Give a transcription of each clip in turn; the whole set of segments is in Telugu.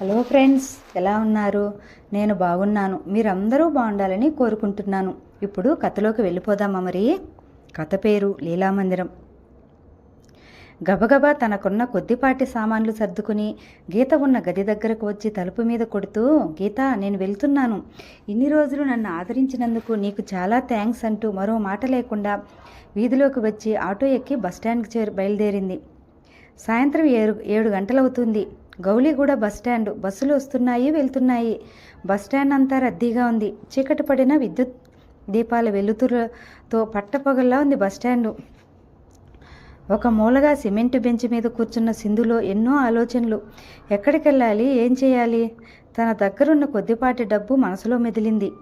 హలో ఫ్రెండ్స్ ఎలా ఉన్నారు? నేను బాగున్నాను. మీరందరూ బాగుండాలని కోరుకుంటున్నాను. ఇప్పుడు కథలోకి వెళ్ళిపోదామా మరి? కథ పేరు లీలామందిరం. గబగబా తనకున్న కొద్దిపాటి సామాన్లు సర్దుకుని గీత ఉన్న గది దగ్గరకు వచ్చి తలుపు మీద కొడుతూ గీత నేను వెళ్తున్నాను. ఇన్ని రోజులు నన్ను ఆదరించినందుకు నీకు చాలా థ్యాంక్స్ అంటూ మరో మాట లేకుండా వీధిలోకి వచ్చి ఆటో ఎక్కి బస్టాండ్కి చేరు బయలుదేరింది. సాయంత్రం ఏడు ఏడు గంటలవుతుంది. గౌలిగూడ బస్టాండ్ బస్సులు వస్తున్నాయి వెళ్తున్నాయి. బస్టాండ్ అంతా రద్దీగా ఉంది. చీకటి పడిన విద్యుత్ దీపాల వెలుతురుతో పట్టపగల్లా ఉంది బస్టాండు ఒక మూలగా సిమెంట్ బెంచ్ మీద కూర్చున్న సింధులో ఎన్నో ఆలోచనలు. ఎక్కడికెళ్ళాలి? ఏం చేయాలి? తన దగ్గరున్న కొద్దిపాటి డబ్బు మనసులో మెదిలింది.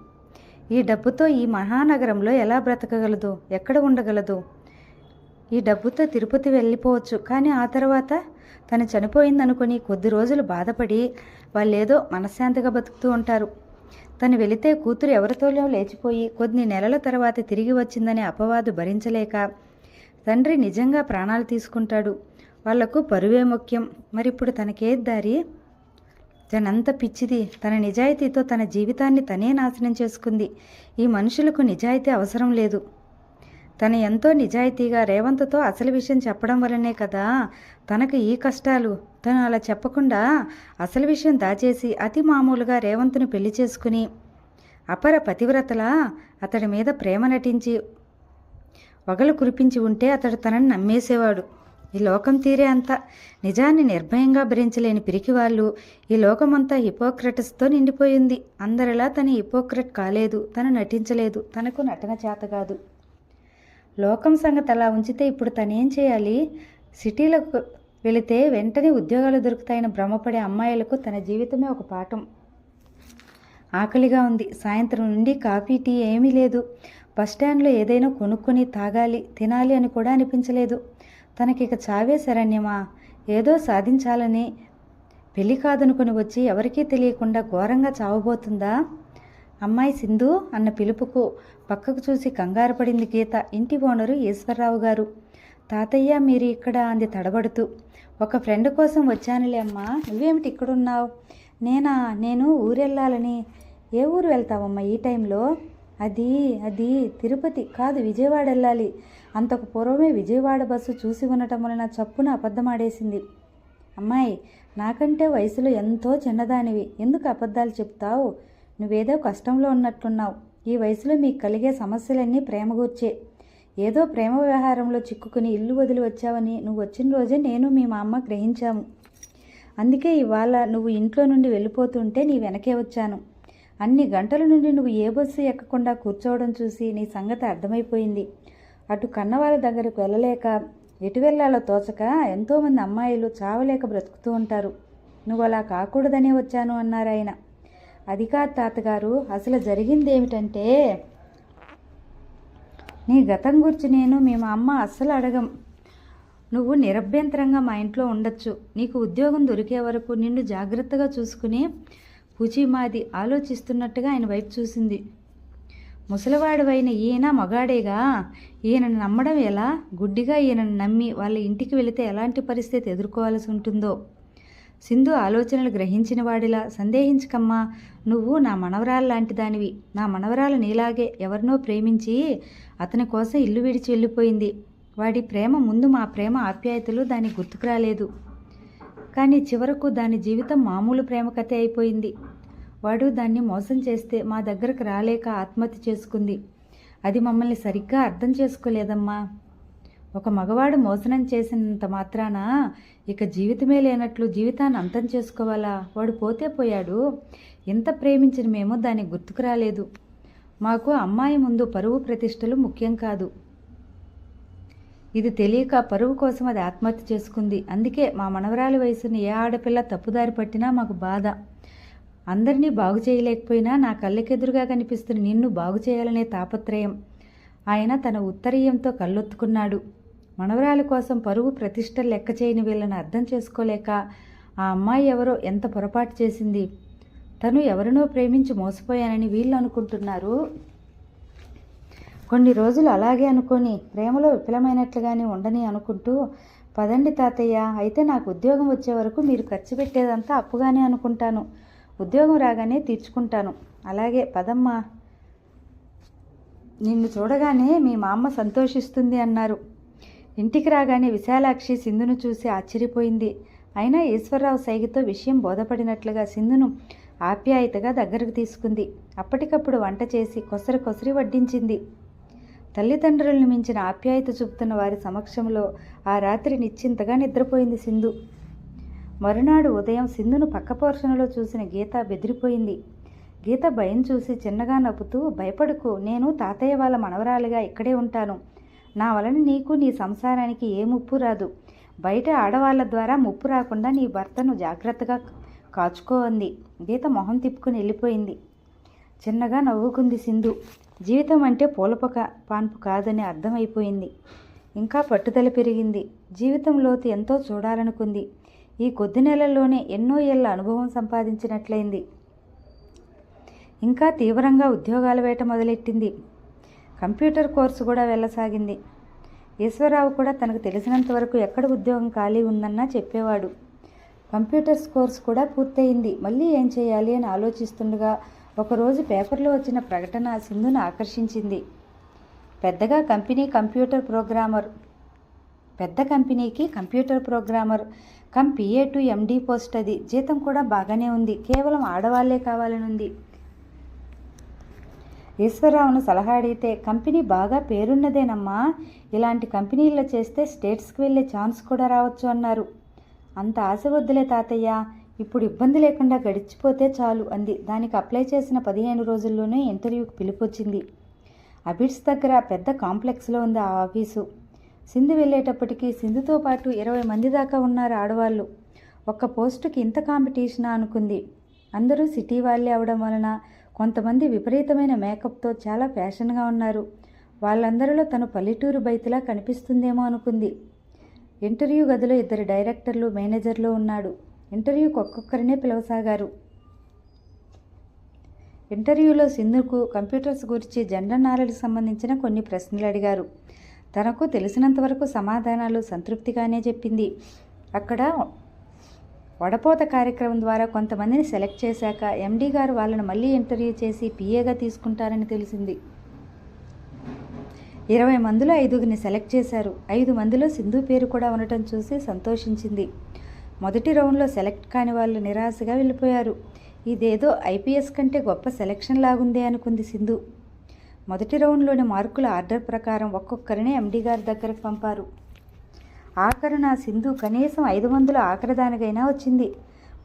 ఈ డబ్బుతో ఈ మహానగరంలో ఎలా బ్రతకగలదు? ఎక్కడ ఉండగలదు? ఈ డబ్బుతో తిరుపతి వెళ్ళిపోవచ్చు. కానీ ఆ తర్వాత తను చనిపోయిందనుకుని కొద్ది రోజులు బాధపడి వాళ్ళేదో మనశ్శాంతిగా బతుకుతూ ఉంటారు. తను వెళితే కూతురు ఎవరితోనో లేచిపోయి కొన్ని నెలల తర్వాత తిరిగి వచ్చిందనే అపవాదు భరించలేక తండ్రి నిజంగా ప్రాణాలు తీసుకుంటాడు. వాళ్ళకు పరువే ముఖ్యం. మరి ఇప్పుడు తనకే దారి? తనంత పిచ్చిది. తన నిజాయితీతో తన జీవితాన్ని తనే నాశనం చేసుకుంది. ఈ మనుషులకు నిజాయితీ అవసరం లేదు. తను ఎంతో నిజాయితీగా రేవంత్తో అసలు విషయం చెప్పడం వల్లనే కదా తనకు ఈ కష్టాలు. తను అలా చెప్పకుండా అసలు విషయం దాచేసి అతి మామూలుగా రేవంత్ను పెళ్ళి చేసుకుని అపర పతివ్రతలా అతడి మీద ప్రేమ నటించి వగలు కురిపించి ఉంటే అతడు తనని నమ్మేసేవాడు. ఈ లోకం తీరే అంత నిజాన్ని నిర్భయంగా భరించలేని పిరికివాళ్ళు ఈ లోకమంతా హిపోక్రటస్తో నిండిపోయింది. అందరిలా తను హిపోక్రట్ కాలేదు తను నటించలేదు తనకు నటన చేత కాదు. లోకం సంగతి అలా ఉంచితే ఇప్పుడు తనేం చేయాలి? సిటీలకు వెళితే వెంటనే ఉద్యోగాలు దొరుకుతాయని భ్రమపడే అమ్మాయిలకు తన జీవితమే ఒక పాఠం. ఆకలిగా ఉంది. సాయంత్రం నుండి కాఫీ టీ ఏమీ లేదు. బస్టాండ్లో ఏదైనా కొనుక్కొని తాగాలి తినాలి అని కూడా అనిపించలేదు. తనకిక చావే శరణ్యమా? ఏదో సాధించాలని పెళ్ళి కాదనుకుని వచ్చి ఎవరికీ తెలియకుండా ఘోరంగా చావబోతుందా? అమ్మాయి సింధు అన్న పిలుపుకు పక్కకు చూసి కంగారు పడింది గీత. ఇంటి ఓనరు ఈశ్వరరావు గారు. తాతయ్య మీరు ఇక్కడ అంది తడబడుతూ. ఒక ఫ్రెండ్ కోసం వచ్చానులే అమ్మా. నువ్వేమిటి ఇక్కడున్నావు? నేనా? నేను ఊరెళ్ళాలని. ఏ ఊరు వెళ్తావమ్మా ఈ టైంలో? అది అది తిరుపతి కాదు విజయవాడ వెళ్ళాలి. అంతకు పూర్వమే విజయవాడ బస్సు చూసి ఉండటం వలన చప్పున అబద్ధమాడేసింది అమ్మాయి నాకంటే వయసులో ఎంతో చిన్నదానివి. ఎందుకు అబద్ధాలు చెప్తావు? నువ్వేదో కష్టంలో ఉన్నట్లున్నావు ఈ వయసులో మీకు కలిగే సమస్యలన్నీ ప్రేమ గూర్చే ఏదో ప్రేమ వ్యవహారంలో చిక్కుకుని ఇల్లు వదిలి వచ్చావని నువ్వు వచ్చిన రోజే నేను మీ మా అమ్మ గ్రహించాము. అందుకే ఇవాళ నువ్వు ఇంట్లో నుండి వెళ్ళిపోతుంటే నీ వెనకే వచ్చాను. అన్ని గంటల నుండి నువ్వు ఏ బస్సు ఎక్కకుండా కూర్చోవడం చూసి నీ సంగతి అర్థమైపోయింది. అటు కన్నవాళ్ళ దగ్గరకు వెళ్ళలేక ఎటు వెళ్ళాలో తోచక ఎంతోమంది అమ్మాయిలు చావలేక బ్రతుకుతూ ఉంటారు. నువ్వు అలా కాకూడదనే వచ్చాను అన్నారు ఆయన అది కాదు తాతగారు అసలు జరిగింది ఏమిటంటే నీ గతం గురించి నేను మీ మా అమ్మ అస్సలు అడగం. నువ్వు నిరభ్యంతరంగా మా ఇంట్లో ఉండొచ్చు. నీకు ఉద్యోగం దొరికే వరకు నిన్ను జాగ్రత్తగా చూసుకుని పూచిమాది ఆలోచిస్తున్నట్టుగా ఆయన వైపు చూసింది. ముసలివాడివైన ఈయన మగాడేగా. ఈయనను నమ్మడం ఎలా? గుడ్డిగా ఈయనను నమ్మి వాళ్ళ ఇంటికి వెళితే ఎలాంటి పరిస్థితి ఎదుర్కోవాల్సి ఉంటుందో? సింధు ఆలోచనలు గ్రహించిన వాడిలా సందేహించకమ్మా నువ్వు నా మనవరాలు లాంటి దానివి. నా మనవరాలు నీలాగే ఎవరినో ప్రేమించి అతని కోసం ఇల్లు విడిచి వెళ్ళిపోయింది. వాడి ప్రేమ ముందు మా ప్రేమ ఆప్యాయతలు దాని గుర్తుకు రాలేదు. కానీ చివరకు దాని జీవితం మామూలు ప్రేమ కథే అయిపోయింది. వాడు దాన్ని మోసం చేస్తే మా దగ్గరకు రాలేక ఆత్మహత్య చేసుకుంది. అది మమ్మల్ని సరిగ్గా అర్థం చేసుకోలేదమ్మా. ఒక మగవాడు మోసనం చేసినంత మాత్రాన ఇక జీవితమే లేనట్లు జీవితాన్ని అంతం చేసుకోవాలా? వాడు పోతే పోయాడు. ఎంత ప్రేమించిన మేము దానికి గుర్తుకు రాలేదు. మాకు అమ్మాయి ముందు పరువు ప్రతిష్టలు ముఖ్యం కాదు. ఇది తెలియక పరువు కోసం అది ఆత్మహత్య చేసుకుంది. అందుకే మా మనవరాలి వయసుని ఏ ఆడపిల్ల తప్పుదారి పట్టినా మాకు బాధ. అందరినీ బాగు చేయలేకపోయినా నా కళ్ళకెదురుగా కనిపిస్తున్న నిన్ను బాగు చేయాలనే తాపత్రయం. ఆయన తన ఉత్తరీయంతో కళ్ళొత్తుకున్నాడు. మనవరాల కోసం పరువు ప్రతిష్ట లెక్క చేయని వీళ్ళని అర్థం చేసుకోలేక ఆ అమ్మాయి ఎవరో ఎంత పొరపాటు చేసింది? తను ఎవరినో ప్రేమించి మోసపోయానని వీళ్ళు అనుకుంటున్నారు. కొన్ని రోజులు అలాగే అనుకొని ప్రేమలో విఫలమైనట్లుగానే ఉండని అనుకుంటూ పదండి తాతయ్య అయితే నాకు ఉద్యోగం వచ్చే వరకు మీరు ఖర్చు పెట్టేదంతా అప్పుగానే అనుకుంటాను. ఉద్యోగం రాగానే తీర్చుకుంటాను. అలాగే పదమ్మా. నిన్ను చూడగానే మీ మా అమ్మ సంతోషిస్తుంది అన్నారు. ఇంటికి రాగానే విశాలాక్షి సింధును చూసి ఆశ్చర్యపోయింది. అయినా ఈశ్వరరావు సైగితో విషయం బోధపడినట్లుగా సింధును ఆప్యాయతగా దగ్గరకు తీసుకుంది. అప్పటికప్పుడు వంట చేసి కొసరి కొసరి వడ్డించింది. తల్లిదండ్రులను మించిన ఆప్యాయత చూపుతున్న వారి సమక్షంలో ఆ రాత్రి నిశ్చింతగా నిద్రపోయింది సింధు. మరునాడు ఉదయం సింధును పక్క పోర్షణలో చూసిన గీత బెదిరిపోయింది. గీత భయం చూసి చిన్నగా నవ్వుతూ భయపడుకు నేను తాతయ్య వాళ్ళ మనవరాలిగా ఇక్కడే ఉంటాను. నా వలన నీకు నీ సంసారానికి ఏ ముప్పు రాదు. బయట ఆడవాళ్ళ ద్వారా ముప్పు రాకుండా నీ భర్తను జాగ్రత్తగా కాచుకో అంది. గీత మొహం తిప్పుకుని వెళ్ళిపోయింది. చిన్నగా నవ్వుకుంది సింధు. జీవితం అంటే పూలపక పాన్పు కాదని అర్థమైపోయింది. ఇంకా పట్టుదల పెరిగింది. జీవితం లోతు ఎంతో చూడాలనుకుంది. ఈ కొద్ది నెలల్లోనే ఎన్నో ఏళ్ళ అనుభవం సంపాదించినట్లయింది. ఇంకా తీవ్రంగా ఉద్యోగాల వేట మొదలెట్టింది. కంప్యూటర్ కోర్సు కూడా వెళ్ళసాగింది. ఈశ్వరరావు కూడా తనకు తెలిసినంత వరకు ఎక్కడ ఉద్యోగం ఖాళీ ఉందన్నా చెప్పేవాడు. కంప్యూటర్స్ కోర్స్ కూడా పూర్తయింది. మళ్ళీ ఏం చేయాలి అని ఆలోచిస్తుండగా ఒకరోజు పేపర్లో వచ్చిన ప్రకటన సింధును ఆకర్షించింది. పెద్దగా కంపెనీ కంప్యూటర్ ప్రోగ్రామర్ పెద్ద కంపెనీకి computer programmer cum PA to MD post అది. జీతం కూడా బాగానే ఉంది. కేవలం ఆడవాళ్ళే కావాలనుంది. ఈశ్వరరావును సలహా అడిగితే కంపెనీ బాగా పేరున్నదేనమ్మా. ఇలాంటి కంపెనీల్లో చేస్తే స్టేట్స్కి వెళ్ళే ఛాన్స్ కూడా రావచ్చు అన్నారు. అంత ఆశ వద్దులే తాతయ్య. ఇప్పుడు ఇబ్బంది లేకుండా గడిచిపోతే చాలు అంది. దానికి అప్లై చేసిన పదిహేను రోజుల్లోనే ఇంటర్వ్యూకి పిలిపొచ్చింది అబిడ్స్ దగ్గర పెద్ద కాంప్లెక్స్లో ఉంది ఆ ఆఫీసు. సింధు వెళ్ళేటప్పటికి సింధుతో పాటు ఇరవై మంది దాకా ఉన్నారు ఆడవాళ్ళు. ఒక్క పోస్టుకి ఇంత కాంపిటీషనా అనుకుంది. అందరూ సిటీ వాళ్ళే అవడం వలన కొంతమంది విపరీతమైన మేకప్తో చాలా ఫ్యాషన్గా ఉన్నారు. వాళ్ళందరిలో తను పల్లెటూరు బయటిలా కనిపిస్తుందేమో అనుకుంది. ఇంటర్వ్యూ గదిలో ఇద్దరు డైరెక్టర్లు మేనేజర్లు ఉన్నాడు. ఇంటర్వ్యూకి ఒక్కొక్కరినే పిలవసాగారు. ఇంటర్వ్యూలో సింధుకు కంప్యూటర్స్ గురించి జనరల్ నాలెడ్జ్ సంబంధించిన కొన్ని ప్రశ్నలు అడిగారు. తనకు తెలిసినంతవరకు సమాధానాలు సంతృప్తిగానే చెప్పింది. అక్కడ వడపోత కార్యక్రమం ద్వారా కొంతమందిని సెలెక్ట్ చేశాక ఎండీ గారు వాళ్ళను మళ్ళీ ఇంటర్వ్యూ చేసి పిఏగా తీసుకుంటారని తెలిసింది. ఇరవై మందిలో ఐదుగురిని సెలెక్ట్ చేశారు. ఐదు మందిలో సింధు పేరు కూడా ఉండటం చూసి సంతోషించింది. మొదటి రౌండ్లో సెలెక్ట్ కాని వాళ్ళు నిరాశగా వెళ్ళిపోయారు. ఇదేదో ఐపీఎస్ కంటే గొప్ప సెలెక్షన్ లాగుందే అనుకుంది సింధు. మొదటి రౌండ్లోని మార్కుల ఆర్డర్ ప్రకారం ఒక్కొక్కరిని ఎండీ గారి దగ్గరకు పంపారు. ఆఖరు నా సింధు కనీసం ఐదు వందల ఆఖరిదానికైనా వచ్చింది.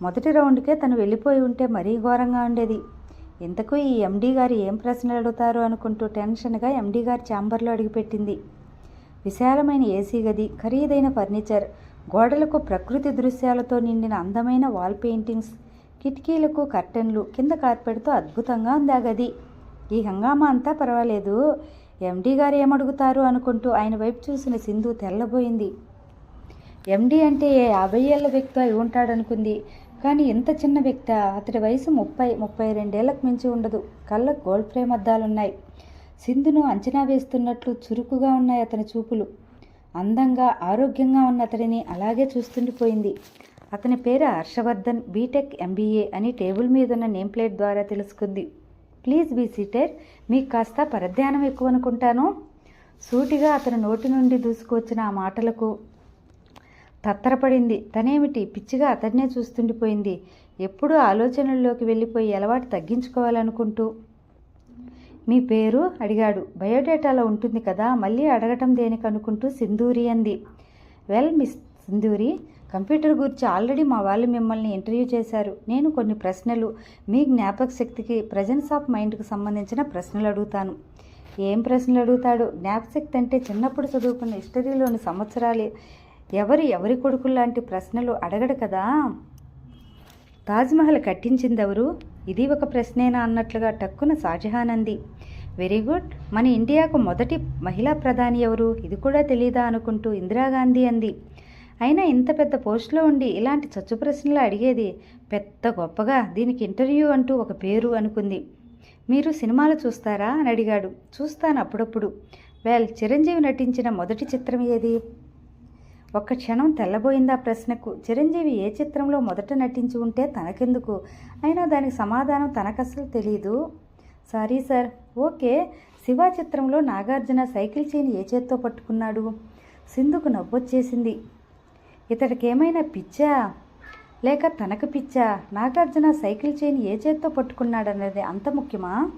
మొదటి రౌండ్కే తను వెళ్ళిపోయి ఉంటే మరీ ఘోరంగా ఉండేది. ఇంతకు ఈ ఎండీ గారు ఏం ప్రశ్నలు అడుగుతారో అనుకుంటూ టెన్షన్గా ఎండీ గారి ఛాంబర్లో అడిగిపెట్టింది. విశాలమైన ఏసీ గది ఖరీదైన ఫర్నిచర్ గోడలకు ప్రకృతి దృశ్యాలతో నిండిన అందమైన వాల్ పెయింటింగ్స్ కిటికీలకు కర్టెన్లు కింద కార్పెట్తో అద్భుతంగా ఉంది ఆ గది. ఈ హంగామా అంతా పర్వాలేదు. ఎండీ గారు ఏమడుగుతారు అనుకుంటూ ఆయన వైపు చూసిన సింధు తెల్లబోయింది. ఎండీ అంటే ఏ యాభై ఏళ్ళ వ్యక్తి అయి ఉంటాడనుకుంది. కానీ ఇంత చిన్న వ్యక్తి అతడి వయసు ముప్పై ముప్పై రెండేళ్ళకు మించి ఉండదు. కళ్ళకు గోల్డ్ ఫ్రేమ్ అద్దాలున్నాయి. సింధును అంచనా వేస్తున్నట్లు చురుకుగా ఉన్నాయి అతని చూపులు. అందంగా ఆరోగ్యంగా ఉన్న అతడిని అలాగే చూస్తుండిపోయింది. అతని పేరు హర్షవర్ధన్ బీటెక్ ఎంబీఏ అని టేబుల్ మీద ఉన్న నేమ్ ప్లేట్ ద్వారా తెలుసుకుంది. ప్లీజ్ బీ సీటెడ్ మీకు కాస్త పరధ్యానం ఎక్కువ అనుకుంటాను సూటిగా అతని నోటి నుండి దూసుకువచ్చిన ఆ మాటలకు తత్తరపడింది. తనేమిటి? పిచ్చిగా అతన్నే చూస్తుండిపోయింది. ఎప్పుడూ ఆలోచనల్లోకి వెళ్ళిపోయి అలవాటు తగ్గించుకోవాలనుకుంటూ. మీ పేరు? అడిగాడు. బయోడేటాలో ఉంటుంది కదా మళ్ళీ అడగటం దేనికనుకుంటూ సింధూరి అంది. వెల్ మిస్ సింధూరి కంప్యూటర్ గురించి ఆల్రెడీ మా వాళ్ళు మిమ్మల్ని ఇంటర్వ్యూ చేశారు. నేను కొన్ని ప్రశ్నలు మీ జ్ఞాపక శక్తికి ప్రజెన్స్ ఆఫ్ మైండ్కి సంబంధించిన ప్రశ్నలు అడుగుతాను. ఏం ప్రశ్నలు అడుగుతాడు? జ్ఞాపశక్తి అంటే చిన్నప్పుడు చదువుకున్న హిస్టరీలోని సంవత్సరాలు. ఎవరు ఎవరి కొడుకుల్లాంటి ప్రశ్నలు అడగడు కదా? తాజ్మహల్ కట్టించింది ఎవరు ఇది ఒక ప్రశ్నేనా అన్నట్లుగా టక్కున షాజహాన్ అంది. Very good. మన ఇండియాకు మొదటి మహిళా ప్రధాని ఎవరు? ఇది కూడా తెలీదా అనుకుంటూ ఇందిరాగాంధీ అంది. అయినా ఇంత పెద్ద పోస్టులో ఉండి ఇలాంటి చచ్చు ప్రశ్నలు అడిగేది పెద్ద గొప్పగా దీనికి ఇంటర్వ్యూ అంటూ ఒక పేరు అనుకుంది. మీరు సినిమాలు చూస్తారా? అని అడిగాడు. చూస్తాను అప్పుడప్పుడు. వెల్ చిరంజీవి నటించిన మొదటి చిత్రం ఏది? ఒక్క క్షణం తెల్లబోయింది ఆ ప్రశ్నకు? చిరంజీవి ఏ చిత్రంలో మొదట నటించి ఉంటే తనకెందుకు? అయినా దానికి సమాధానం తనకసలు తెలీదు. Sorry sir. ఓకే. శివ చిత్రంలో నాగార్జున సైకిల్ చైన్ ఏ చేత్తో పట్టుకున్నాడు? సింధుకు నవ్వొచ్చేసింది. ఇతడికేమైనా పిచ్చా? లేక తనకు పిచ్చా? నాగార్జున సైకిల్ చైన్ ఏ చేత్తో పట్టుకున్నాడన్నది అంత ముఖ్యమా?